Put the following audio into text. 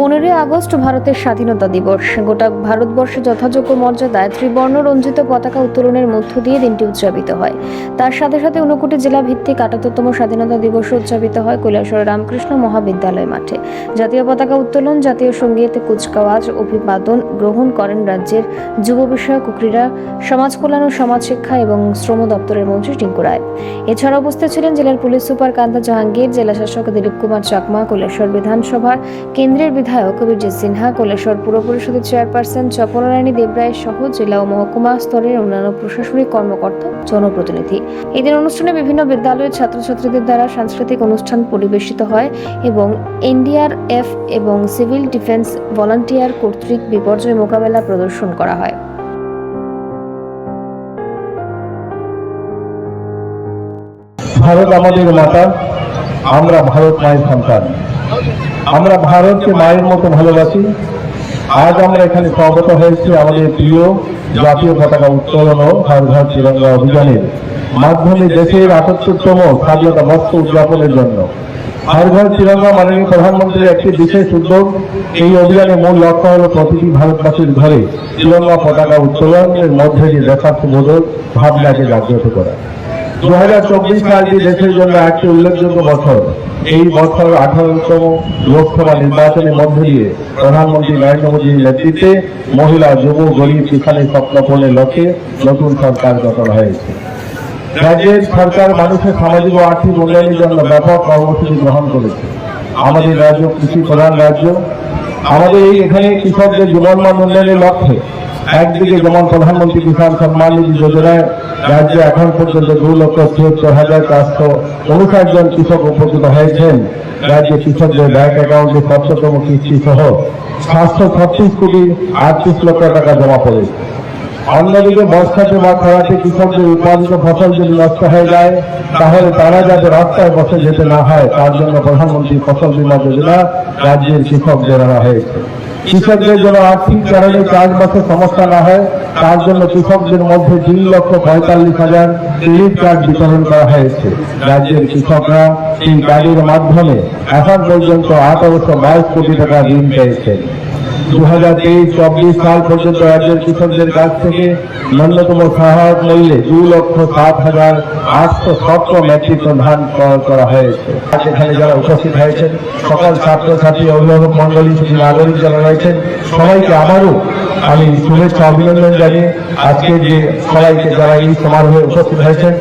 পনেরোই আগস্ট ভারতের স্বাধীনতা দিবস। গোটা ভারতবর্ষে যথাযোগ্য মর্যাদায় ত্রিবর্ণ রঞ্জিত পতাকা উত্তোলনের মধ্য দিয়ে দিনটি উদযাপিত হয়। তার সাথে সাথে ঊনকোটি জেলা ভিত্তিক আটাত্তরতম স্বাধীনতা দিবস উদযাপিত হয় কৈলাসর রামকৃষ্ণ মহাবিদ্যালয় মাঠে। জাতীয় পতাকা উত্তোলন, জাতীয় সংগীত, কুচকাওয়াজ, অভিবাদন গ্রহণ করেন রাজ্যের যুব বিষয়ক ক্রীড়া, সমাজ কল্যাণ ও সমাজ শিক্ষা এবং শ্রম দপ্তরের মন্ত্রী টিঙ্কু রায়। এছাড়া উপস্থিত ছিলেন জেলার পুলিশ সুপার কান্তা জাহাঙ্গীর, জেলা শাসক দিলীপ কুমার চাকমা, কৈলাসর বিধানসভার কেন্দ্রের বিধায়ক অভিজিৎ সিনহা কৈলাসর পুর পরিষদের চেয়ারপারসন চপলারানী দেবরায় সহ জেলা ও মহকুমা স্তরের অন্যান্য প্রশাসনিক কর্মকর্তা, জনপ্রতিনিধি। এদিন অনুষ্ঠানে বিভিন্ন বিদ্যালয়ের ছাত্রছাত্রীদের দ্বারা সাংস্কৃতিক অনুষ্ঠান পরিবেশিত হয় এবং এনডিআরএফ এবং সিভিল ডিফেন্স ভলান্টিয়ার কর্তৃক বিপর্যয় মোকাবেলা প্রদর্শন করা হয়। ভারত আমাদের মাতা, আমরা ভারত মায়ের সন্তান। আমরা ভারতকে মায়ের মতো ভালোবাসি। আজ আমরা এখানে সমবেত হয়েছি আমাদের প্রিয় জাতীয় পতাকা উত্তোলন ও হর ঘর তিরঙ্গা অভিযানের মাধ্যমে দেশের আটাত্তরতম স্বাধীনতা বর্ষ উদযাপনের জন্য। হর ঘর তিরঙ্গা মাননীয় প্রধানমন্ত্রীর একটি বিশেষ উদ্যোগ। এই অভিযানের মূল লক্ষ্য হল প্রতিটি ভারতবাসীর ঘরে তিরঙ্গা পতাকা উত্তোলনের মধ্যে দিয়ে দেশাত্মবোধক ভাবনাকে জাগ্রত করা। দু হাজার চব্বিশ সালটি দেশের জন্য একটি উল্লেখযোগ্য বছর। এই বছর আঠারোতম লোকসভা নির্বাচনের মধ্য দিয়ে প্রধানমন্ত্রী নরেন্দ্র মোদীর নেতৃত্বে মহিলা, যুব, গরিব কিষানের স্বপ্ন পূরণের লক্ষ্যে নতুন সরকার গঠন হয়েছে। রাজ্যের সরকার মানুষের সামাজিক ও আর্থিক উন্নয়নের জন্য ব্যাপক কর্মসূচি গ্রহণ করেছে। আমাদের রাজ্য কৃষি প্রধান রাজ্য। আমাদের এই এখানে কৃষকদের জীবনমান উন্নয়নের লক্ষ্যে একদিকে যেমন প্রধানমন্ত্রী কিষাণ সম্মান নিধি যোজনায় রাজ্যে এখন পর্যন্ত দু লক্ষ ছিয়াত্তর হাজার চারশো উনষাট জন কৃষক উপকৃত হয়েছেন। রাজ্যে কৃষকদের ব্যাংক অ্যাকাউন্টে সপ্ততম কিস্তি সহ সাতশো ছত্রিশ কোটি আটত্রিশ লক্ষ টাকা জমা পড়েছে। অন্যদিকে বর্ষাতে বা খরাতে কৃষকদের উৎপাদিত ফসল যদি নষ্ট হয়ে যায়, তাহলে তারা যাতে রাস্তায় বসে যেতে না হয়, তার জন্য প্রধানমন্ত্রী ফসল বীমা যোজনা রাজ্যের কৃষকদের আনা হয়েছে। কৃষকদের জন্য আর্থিক কারণে চাষবাসের সমস্যা না হয়, তার জন্য কৃষকদের মধ্যে তিন লক্ষ পঁয়তাল্লিশ হাজার ক্রেডিট কার্ড বিতরণ করা হয়েছে। রাজ্যের কৃষকরা এই কার্ডের মাধ্যমে এখন পর্যন্ত আঠারোশো বাইশ কোটি টাকা ঋণ পেয়েছেন। দু হাজার তেইশ, চব্বিশ সাল পর্যন্ত রাজ্যের কৃষকদের কাছ থেকে ন্যূনতম সহায়ক মূল্যে দু লক্ষ সাত হাজার আটশো সতেরো মেট্রিক টন ধান ক্রয় করা হয়েছে। এখানে যারা উপস্থিত হয়েছেন, সকল ছাত্রছাত্রী, অভিভাবক মন্ডলী শুধু নাগরিক যারা রয়েছেন, সবাইকে আবারও আমি শুভেচ্ছা, অভিনন্দন জানিয়ে আজকে যে সবাইকে যারা এই সমারোহে উপস্থিত হয়েছেন